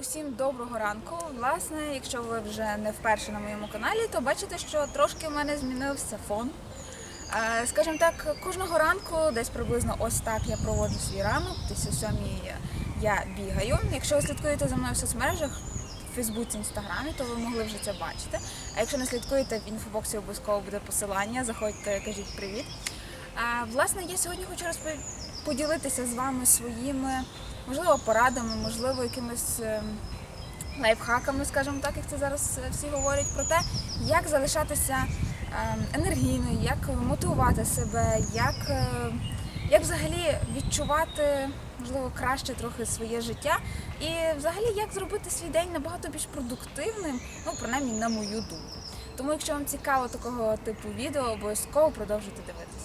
усім доброго ранку. Власне, якщо ви вже не вперше на моєму каналі, то бачите, що трошки в мене змінився фон. Е, Скажімо так, кожного ранку, десь приблизно ось так я проводжу свій ранок, десь о сьомій я бігаю. Якщо ви слідкуєте за мною в соцмережах, в Фейсбуці, Інстаграмі, то ви могли вже це бачити. А якщо не слідкуєте, в інфобоксі обов'язково буде посилання. Заходьте, кажіть привіт. Власне, я сьогодні хочу розповідати поділитися з вами своїми, можливо, порадами, можливо, якимись ем, лайфхаками, скажімо так, як це зараз е, всі говорять, про те, як залишатися ем, енергійною, як мотивувати себе, як, е, як взагалі відчувати, можливо, краще трохи своє життя, і взагалі як зробити свій день набагато більш продуктивним, ну, принаймні, на мою думку. Тому, якщо вам цікаво такого типу відео, обов'язково продовжуйте дивитися.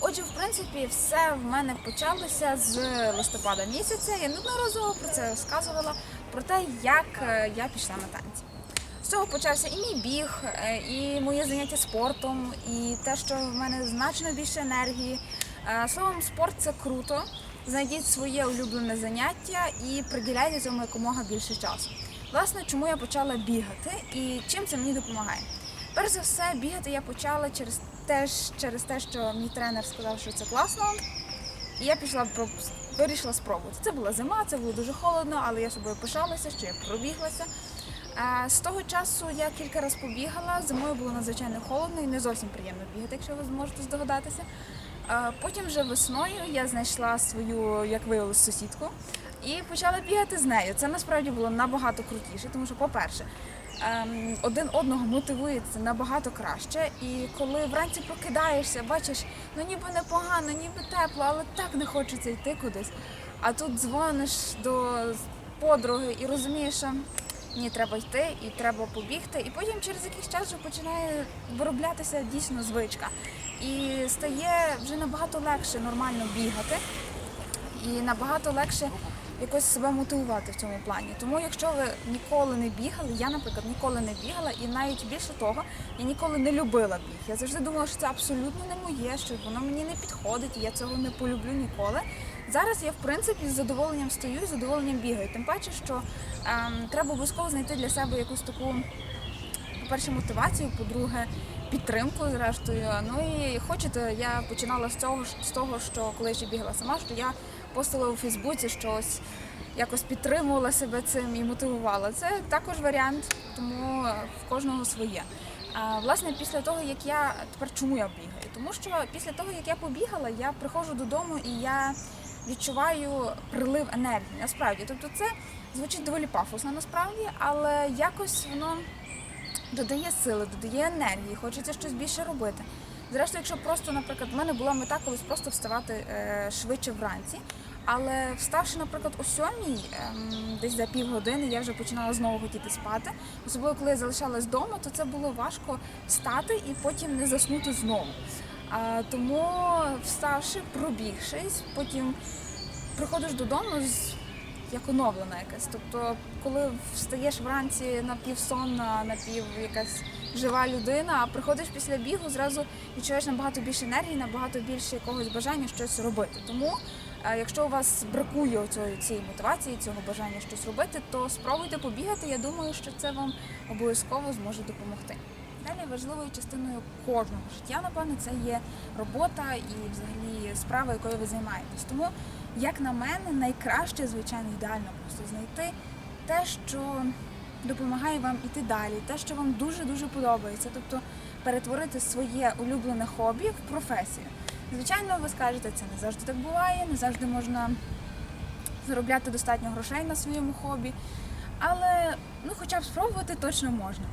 Отже, в принципі, все в мене почалося з листопада місяця. Я неодноразово про це розказувала, про те, як е, я пішла на танці. З цього почався і мій біг, е, і моє заняття спортом, і те, що в мене значно більше енергії. Е, Словом, спорт це круто. Знайдіть своє улюблене заняття і приділяйте цьому якомога більше часу. Власне, чому я почала бігати і чим це мені допомагає? Перш за все, бігати я почала через те, ж- через те, що мій тренер сказав, що це класно. І я пішла вирішила спробувати. Це була зима, це було дуже холодно, але я собою пишалася, що я пробіглася. Е, З того часу я кілька разів побігала. Зимою було надзвичайно холодно і не зовсім приємно бігати, якщо ви зможете здогадатися. Е, Потім вже весною я знайшла свою, як виявилось, сусідку і почала бігати з нею. Це насправді було набагато крутіше, тому що, по-перше, один одного мотивується набагато краще. І коли вранці прокидаєшся, бачиш, ну ніби непогано, ніби тепло, але так не хочеться йти кудись. А тут дзвониш до подруги і розумієш, що ні, треба йти і треба побігти. І потім через якийсь час вже починає вироблятися дійсно звичка. І стає вже набагато легше нормально бігати і набагато легше якось себе мотивувати в цьому плані. Тому, якщо ви ніколи не бігали, я, наприклад, ніколи не бігала, і навіть більше того, я ніколи не любила біг. Я завжди думала, що це абсолютно не моє, що воно мені не підходить, і я цього не полюблю ніколи. Зараз я в принципі з задоволенням стою і з задоволенням бігаю. Тим паче, що ем, треба обов'язково знайти для себе якусь таку по-перше, мотивацію, по-друге, підтримку, зрештою. Ну і хочете, я починала з цього з того, що коли ще бігала сама, що я постила у Фейсбуці щось, якось підтримувала себе цим і мотивувала. Це також варіант, тому е, в кожного своє. А, власне, після того, як я тепер чому я бігаю? Тому що після того, як я побігала, я приходжу додому і я відчуваю прилив енергії. Насправді, тобто це звучить доволі пафосно насправді, але якось воно додає сили, додає енергії, хочеться щось більше робити. Зрештою, якщо просто, наприклад, в мене була мета колись просто вставати е, швидше вранці, але вставши, наприклад, о сьомій, ем, десь за півгодини, я вже починала знову хотіти спати. Особливо, коли я залишалась вдома, то це було важко встати і потім не заснути знову. Тому вставши, пробігшись, потім приходиш додому з як оновлена якась. Тобто, коли встаєш вранці напівсонна, напів якась жива людина, а приходиш після бігу, зразу відчуваєш набагато більше енергії, набагато більше якогось бажання щось робити. Тому, е, якщо у вас бракує цієї, цієї мотивації, цього бажання щось робити, то спробуйте побігати. Я думаю, що це вам обов'язково зможе допомогти. Далі важливою частиною кожного життя, напевно, це є робота і взагалі справа, якою ви займаєтесь. Тому, як на мене, найкраще, звичайно, ідеально просто знайти те, що допомагає вам іти далі, те, що вам дуже дуже подобається. Тобто перетворити своє улюблене хобі в професію. Звичайно, ви скажете, це не завжди так буває, не завжди можна заробляти достатньо грошей на своєму хобі. Але ну, хоча б спробувати точно можна.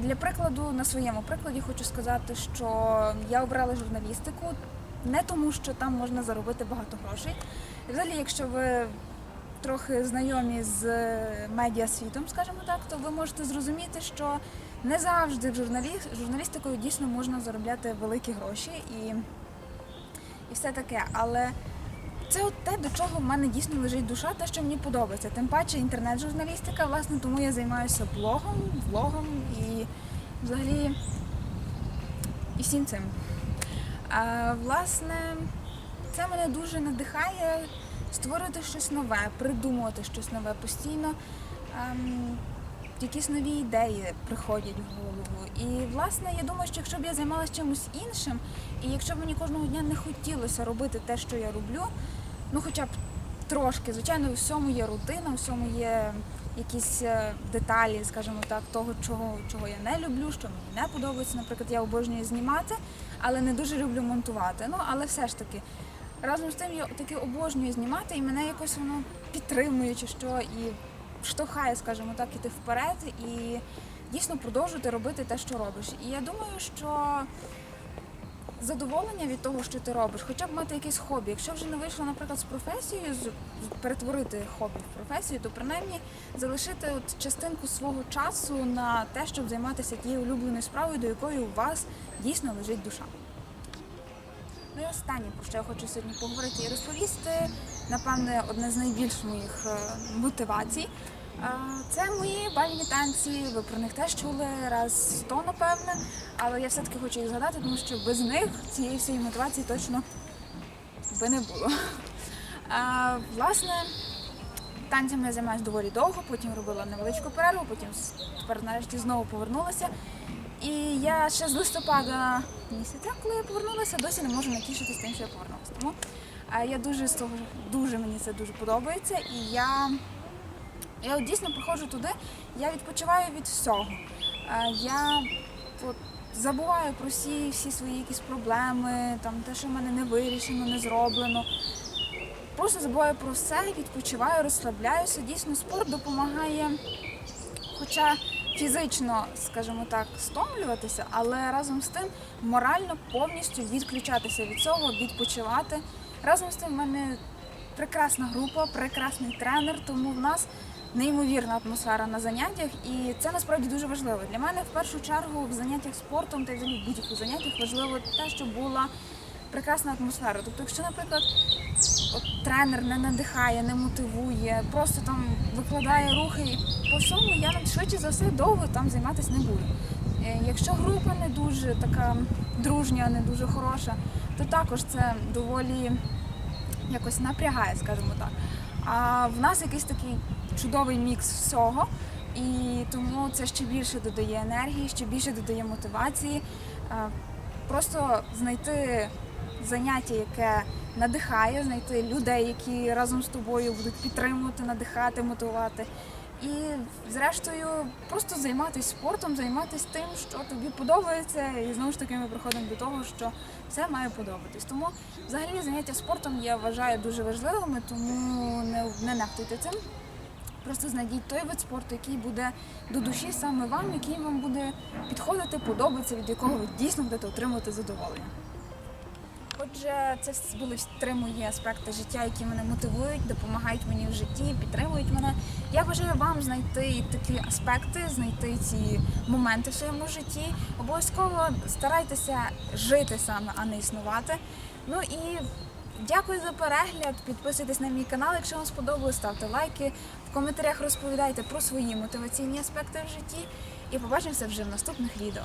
Для прикладу, на своєму прикладі хочу сказати, що я обрала журналістику не тому, що там можна заробити багато грошей. Взагалі, якщо ви трохи знайомі з медіасвітом, скажімо так, то ви можете зрозуміти, що не завжди журналістикою дійсно можна заробляти великі гроші і, і все таке. Але це от те, до чого в мене дійсно лежить душа, те, що мені подобається. Тим паче інтернет-журналістика, власне, тому я займаюся блогом, влогом і взагалі і всім цим. А, власне, це мене дуже надихає створити щось нове, придумувати щось нове постійно. Ем, якісь нові ідеї приходять в голову. І власне я думаю, що якщо б я займалася чимось іншим, і якщо б мені кожного дня не хотілося робити те, що я роблю, ну хоча б трошки, звичайно, у всьому є рутина, у всьому є якісь е, деталі, скажімо так, того, чого, чого я не люблю, що мені не подобається. Наприклад, я обожнюю знімати, але не дуже люблю монтувати. Ну, але все ж таки. Разом з тим я таки обожнюю знімати, і мене якось воно підтримує чи що, і штовхає, скажімо так, іти вперед і дійсно продовжувати робити те, що робиш. І я думаю, що задоволення від того, що ти робиш, хоча б мати якесь хобі. Якщо вже не вийшло, наприклад, з професією, з- перетворити хобі в професію, то принаймні залишити от частинку свого часу на те, щоб займатися тією улюбленою справою, до якої у вас дійсно лежить душа. Ну і останнє, про що я хочу сьогодні поговорити і розповісти, напевне, одне з найбільш моїх е, мотивацій. Е, Це мої бальні танці. Ви про них теж чули раз сто, напевне. Але я все-таки хочу їх згадати, тому що без них цієї всієї мотивації точно би не було. Е, Власне, танцями я займаюся доволі довго, потім робила невеличку перерву, потім тепер нарешті знову повернулася. І я ще з листопада місяця, коли я повернулася, досі не можу натішитися тим, що я повернулася. Тому е, я дуже з того, дуже мені це дуже подобається. І я, я от дійсно приходжу туди, я відпочиваю від всього. Е, Я от, забуваю про всі, всі свої якісь проблеми, там, те, що в мене не вирішено, не зроблено. Просто забуваю про все, відпочиваю, розслабляюся. Дійсно, спорт допомагає, хоча фізично, скажімо так, стомлюватися, але разом з тим морально повністю відключатися від цього, відпочивати. Разом з тим, в мене прекрасна група, прекрасний тренер, тому в нас неймовірна атмосфера на заняттях, і це насправді дуже важливо. Для мене в першу чергу в заняттях спортом та й взагалі в будь-яких заняттях важливо те, щоб була прекрасна атмосфера. Тобто, якщо, наприклад, от тренер не надихає, не мотивує, просто там викладає рухи і по всьому я швидше за все довго там займатися не буду. Е, Якщо група не дуже така дружня, не дуже хороша, то також це доволі якось напрягає, скажімо так. А в нас якийсь такий чудовий мікс всього, і тому це ще більше додає енергії, ще більше додає мотивації. Е, Просто знайти заняття, яке надихає, знайти людей, які разом з тобою будуть підтримувати, надихати, мотивувати. І, зрештою, просто займатися спортом, займатися тим, що тобі подобається, і знову ж таки ми приходимо до того, що все має подобатись. Тому взагалі заняття спортом я вважаю дуже важливими, тому не, не нехтуйте цим. Просто знайдіть той вид спорту, який буде до душі саме вам, який вам буде підходити, подобатися, від якого ви дійсно будете отримувати задоволення. Отже, це були три мої аспекти життя, які мене мотивують, допомагають мені в житті, підтримують мене. Я бажаю вам знайти такі аспекти, знайти ці моменти в своєму житті. Обов'язково старайтеся жити саме, а не існувати. Ну і дякую за перегляд. Підписуйтесь на мій канал, якщо вам сподобалось, ставте лайки. В коментарях розповідайте про свої мотиваційні аспекти в житті. І побачимося вже в наступних відео.